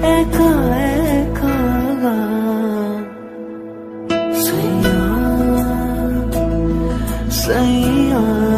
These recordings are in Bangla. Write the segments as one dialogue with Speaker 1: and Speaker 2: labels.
Speaker 1: একা একা সাইয়া সাইয়া সাইয়া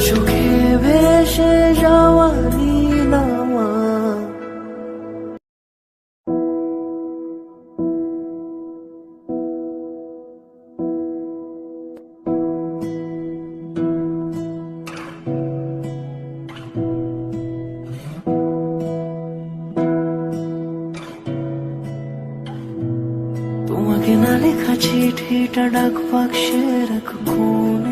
Speaker 1: চোখে ভেসে যাওয়া নীলামা তোমাকে না লেখা চিঠিটা ডাক বাক্সের এক কোণে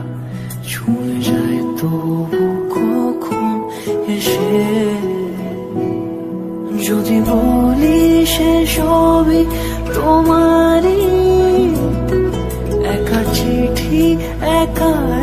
Speaker 1: কখন এসে? যদি বলি সে সবই তোমারই একা চিঠি একা